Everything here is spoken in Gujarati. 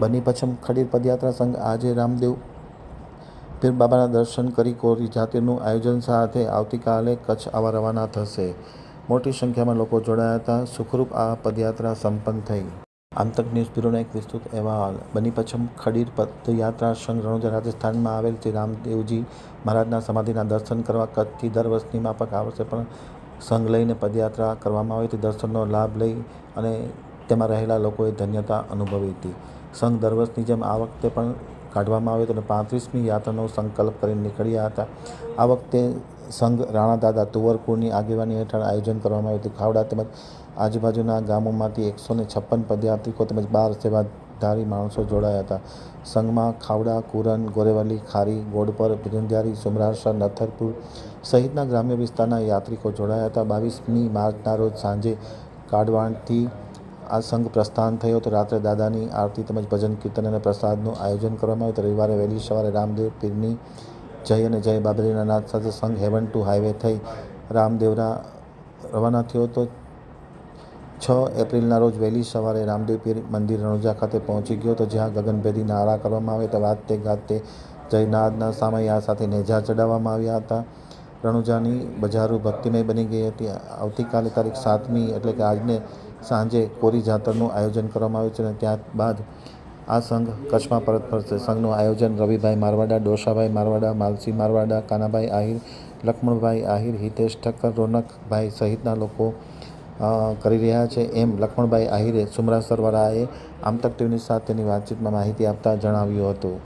બની પછમ ખડીર પદયાત્રા સંઘ આજે રામદેવ પીર બાબાના દર્શન કરી કોરી જાતિનું આયોજન સાથે આવતીકાલે કચ્છ આવા રવાના થશે. મોટી સંખ્યામાં લોકો જોડાયા હતા. સુખરૂપ આ પદયાત્રા સંપન્ન થઈ. આંતક ન્યૂઝ બ્યુરોનો એક વિસ્તૃત અહેવાલ. બની પછમ ખડીર પદયાત્રા સંઘ રણોજા રાજસ્થાનમાં આવેલ શ્રી રામદેવજી મહારાજના સમાધિના દર્શન કરવા કચ્છથી દર વર્ષની માફક આવશે પણ સંઘ લઈને પદયાત્રા કરવામાં આવે તે દર્શનનો લાભ લઈ અને તેમાં રહેલા લોકોએ ધન્યતા અનુભવી હતી. સંઘ દર વર્ષની જેમ આ વખતે પણ કાઢવામાં આવ્યો હતો અને પાંત્રીસમી યાત્રાનો સંકલ્પ કરીને નીકળ્યા હતા. આ વખતે સંઘ રાણાદાદા તુવરકુળની આગેવાની હેઠળ આયોજન કરવામાં આવ્યું હતું. ખાવડા તેમજ આજુબાજુના ગામોમાંથી એકસો ને છપ્પન પદયાત્રિકો તેમજ બાર સેવાધારી માણસો જોડાયા હતા. સંઘમાં ખાવડા, કુરન, ગોરેવલી, ખારી, ગોડપર ભીંડિયારી સુમરાસર નથરપુર સહિતના ગ્રામ્ય વિસ્તારના યાત્રિકો જોડાયા હતા. બાવીસમી માર્ચના રોજ સાંજે કાડવાણથી આ સંઘ પ્રસ્થાન થયો તો રાત્રે દાદાની આરતી તેમજ ભજન કીર્તન અને પ્રસાદનું આયોજન કરવામાં આવ્યું. તો રવિવારે વહેલી સવારે રામદેવ પીરની જય અને જય બાબરીના નાદ સાથે સંઘ હેવન ટુ હાઈવે થઈ રામદેવરા રવાના થયો તો છ એપ્રિલના રોજ વહેલી સવારે રામદેવ પીર મંદિર રણુજા ખાતે પહોંચી ગયો હતો, જ્યાં ગગનભેદી નારા કરવામાં આવે તો વાજતે ગાતે જયનાદના સામૈયા સાથે નેજા ચડાવવામાં આવ્યા હતા. રણુજાની બજારો ભક્તિમય બની ગઈ હતી. આવતીકાલે તારીખ સાતમી એટલે કે આજને સાંજે કોરી જાતરનું આયોજન કરવામાં આવ્યું છે અને ત્યારબાદ આ સંઘ કચ્છમાં પરત ફરશે. સંઘનું આયોજન રવિભાઈ મારવાડા, ડોસાભાઈ મારવાડા, માલસી મારવાડા, કાનાભાઈ આહિર, લક્ષ્મણભાઈ આહિર, હિતેશ ઠક્કર, રોનકભાઈ સહિતના લોકો કરી રહ્યા છે. એમ લક્ષ્મણભાઈ આહિરે સુમરાસરવાળાએ આમતક ટીવીની સાથેની વાતચીતમાં માહિતી આપતા જણાવ્યું હતું.